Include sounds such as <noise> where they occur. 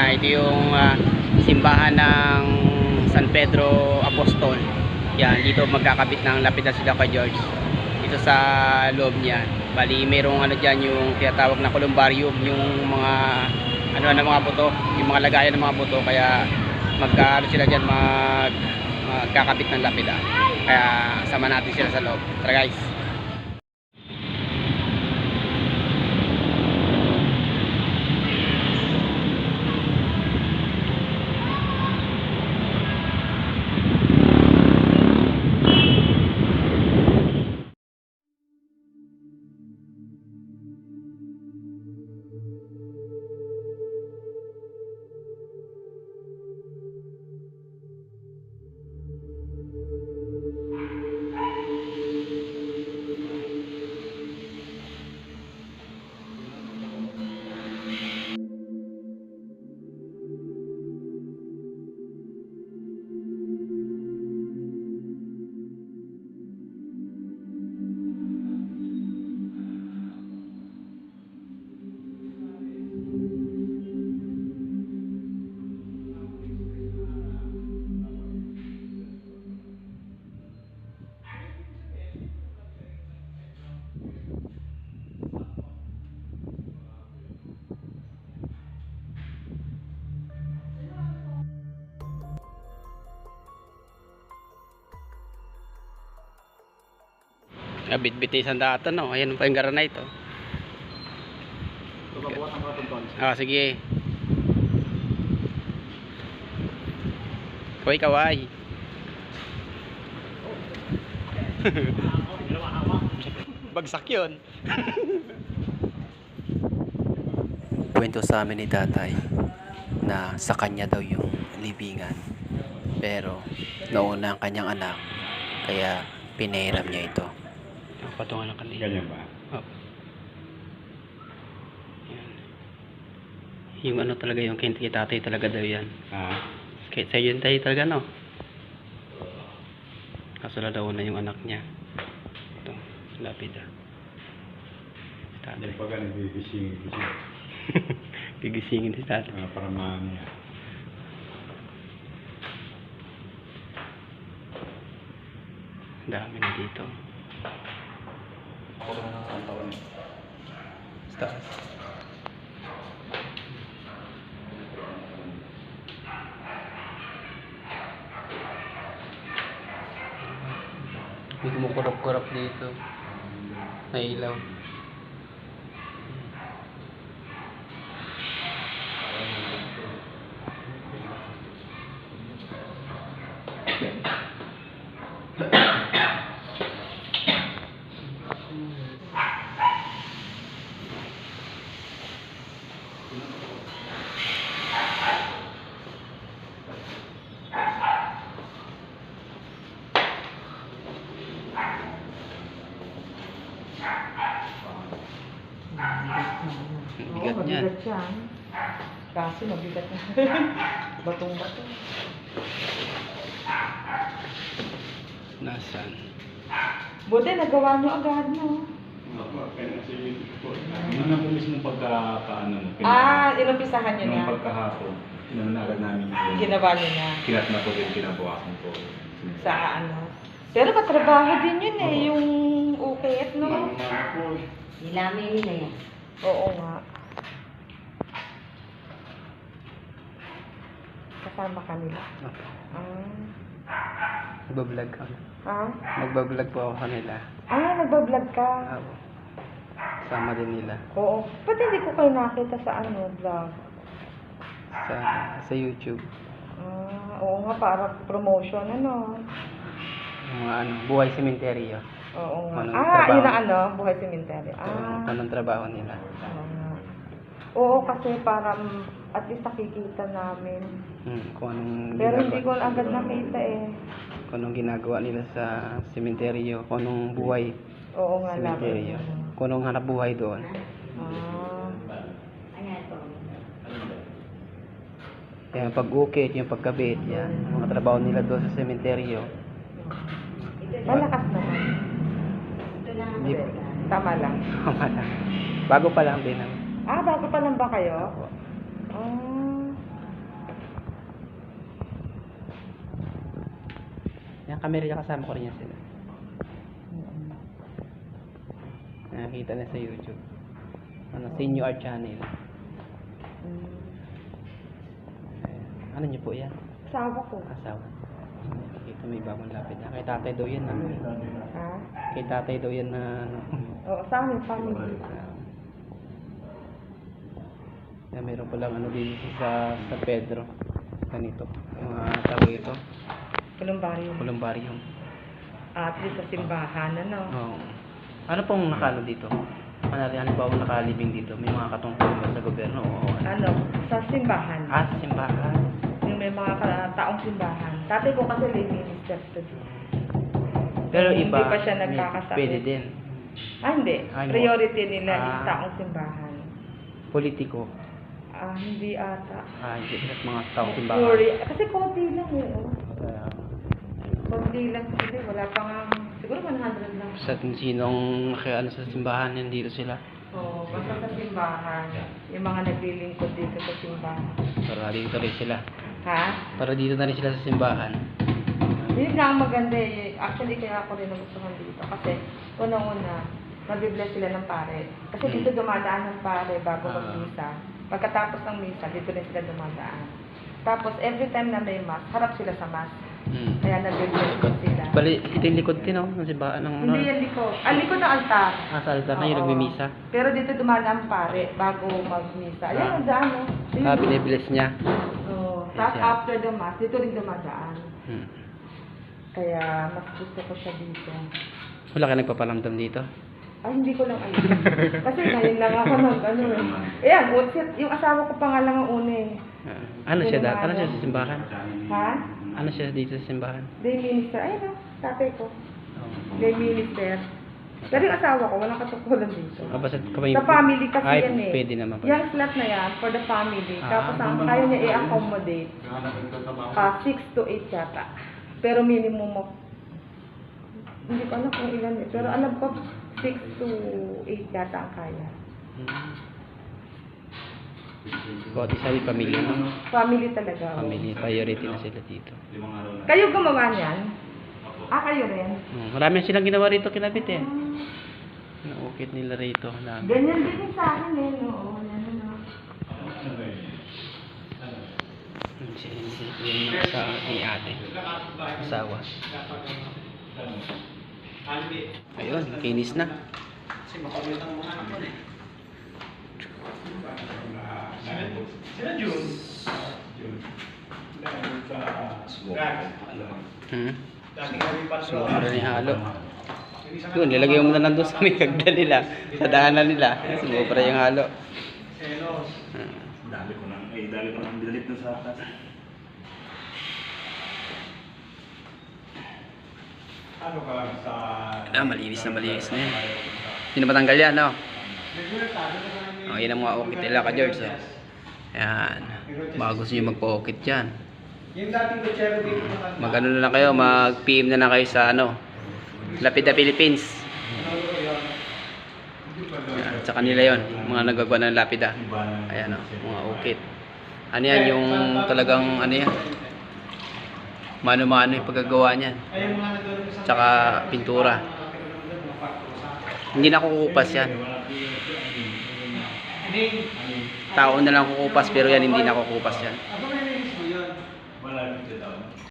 na ito yung ah, simbahan ng San Pedro Apostol. Yan, dito magkakabit ng lapida si Daka George. Dito sa loob niya. Bali, mayroong ano diyan yung tinatawag na columbarium, yung mga ano na mga buto, yung mga lagayan ng mga buto kaya magka ano sila diyan mag magkakabit ng lapida. Kaya sama natin sila sa loob. Tara guys. Abit-biti isang data no. Ayan pa yung granite oh. Pagkabuhat ang katuntuan. Ah, sige. Kaway kaway. <laughs> Bagsak yun. <laughs> kwento sa amin ni tatay na sa kanya daw yung libingan. Pero nauna ang kanyang anak, kaya pinahiram niya ito. Patungan ng kanila. Ganyan ba? Oh. Yan. Yung ano talaga yung kay tatay talaga daw yan. Ah, Kaya sa yun tayo talaga no. Kaso na daw na yung anak niya. Ito, lapida. Si hindi tatay. pa ka nagigising. <laughs> Gigisingin si tatay. Ah, para maano. Ang dami na dito. Ako na ng taon eh. Taas. May kumukurap-kurap dito. Na ilaw. Ang mabigat siya. Kaso mabigat na. <laughs> Batong bato. Nasaan? Buti nagawa nyo agad, no? Ano na po mismo pagkakaano mo? Ah, inumpisahan nyo na. Nung pagkahapon, inano na agad namin yun. Ginawa nyo na. Kinat na po din kinabukasan po. Sa ano. Pero katrabaho din yun eh, yung ukit, no? Nilamay nila yan. Oo nga. Kasama kanila. Ah. Nagbablog ako. Ah? Nagbablog po ako kanila. Ah, nagbablog ka. Oo. Sama din nila. Oo. Ba't hindi ko kayo nakita sa ano, vlog? Sa, sa YouTube. Ah, oo nga, para promotion, ano? Yung mga ano, buhay sementeryo. Oo nga. Anong ah, trabaho? yun ang ano, buhay cemetery. Ito, Ah, anong trabaho nila. oo nga. Oo, kasi para at least nakikita namin. Hmm, kung anong Pero hindi ko agad nakita eh. kung anong ginagawa nila sa sementeryo, kung anong buhay Oo nga, laban. sementeryo, kung anong hanap buhay doon. Ah. Kaya pag-ukit, yung pagkabit, yan, mga trabaho nila doon sa sementeryo. malakas naman. Hindi. Tama lang. <laughs> Tama lang. Bago pa lang din ang Ah, bago pa lang ba kayo? Opo. Ah. Yan, kami rin kasama ko rin yan sila. Nakakita na sa YouTube. Ano, Senior Art Channel. Ayan. Ano niyo po yan? Asawa ko. Asawa. Nakikita may bagong lapit niya. Kay tatay daw yan. Ano? Ha? Kay tatay daw yan na... ano. Oo, sa amin, family. Ah. Yan, meron pa lang ano din sa sa Pedro. Ganito. Yung mga tawag ito. Columbarium. Columbarium. At least sa simbahan, ano? Oo. Ano pong nakano dito? Ano, ano ba ang nakalibing dito? May mga katungkol ba sa gobyerno? Oo. ano? Ano? Sa simbahan. Ah, sa simbahan. Yung may mga taong simbahan. Tatay ko kasi lay minister to. Pero Hindi iba, pa siya nagkakasakit. Pwede din. Ah, hindi. Ay, Priority nila is Ah. taong simbahan. Politiko. Ah, hindi ata. Ah, hindi. Mga taong simbahan. Sorry. Kasi konti lang eh. oh. Kaya, Konti lang kasi wala pa nga. Siguro 100 lang. sa sinong kaya ano sa simbahan, nandito sila. Oo, basta sa simbahan. Yung mga naglilingkod dito sa simbahan. Para dito rin sila. Ha? Para dito na rin sila sa simbahan. Yun nga ang maganda eh. Actually, kaya ako rin nagustuhan dito. Kasi, unang-una, nabibless sila ng pare. Kasi Hmm. dito dumadaan ng pare bago Ah. mag-misa. Pagkatapos ng misa, dito rin sila dumadaan. Tapos, every time na may mass, harap sila sa mass. Hmm. Kaya nabibless din sila. Bali, ito yung likod din, no? Ng simbahan ng ano. Hindi yan likod. Ang likod ng altar. Ah, sa altar na yung nagmimisa. Pero dito dumadaan pare bago mag-misa. Ayan, Ah. ang daan, no? Ayun. Ah, binibless niya. Oo. Yes, Tapos yan. after the mass, dito rin dumadaan. Hmm. Kaya mas gusto ko siya dito. Wala ka nagpapalamdam dito? Ay, hindi ko lang alam. Kasi ngayon lang ako nag ano eh. Ayan, yung asawa ko pa nga lang ang una eh. Ah, ano siya dati? Ano siya sa simbahan? Ha? Ano siya dito sa simbahan? Day minister. Ayun o, tatay ko. Oh. Day minister. Pero yung asawa ko, walang katukulan dito. Ah, basta kamay... Sa family kasi Ay, yan eh. pwede naman. Yung slot na yan, for the family. Ah. Tapos ang kaya niya i-accommodate, ah 6 to 8 yata. Pero minimum mo, hindi ko alam kung ilan eh. Pero alam ko, 6 to 8 yata ang kaya. Bawat isa may pamilya? Family talaga. oh. Family, priority na sila dito. Limang araw na. Kayo gumawa niyan? Ah, kayo rin? Hmm. Marami silang ginawa rito kinabit eh. Naukit nila rito. Na. Ganyan din yung sa akin eh, no? Yan, ano. Si, yung sa ni ate. Asawa. Ayun, kinis na. Hmm. Sumura ni halo. Yun, nilagay mo na nandun sa may hagdan nila. Sa daanan nila. Sumura yung halo. Hmm. Dali ko lang. Eh, dali ko lang bidalit na sa atas. Ano ka lang sa... Ah, malinis na malinis na yan. Hindi na matanggal yan, no? Oh, yan ang mga okit nila ka, George. Oh. Yan. Baka gusto nyo magpa-okit dyan. Mag ano na lang kayo, mag-PM na lang kayo sa ano, Lapida Philippines. Yan, sa kanila yon mga nagagawa ng lapida. Ayan o, mga ukit. Ano yan, yung talagang ano yan, mano-mano yung paggagawa niyan. Tsaka pintura. Hindi na kukupas yan. Tao na lang kukupas pero yan hindi na kukupas yan.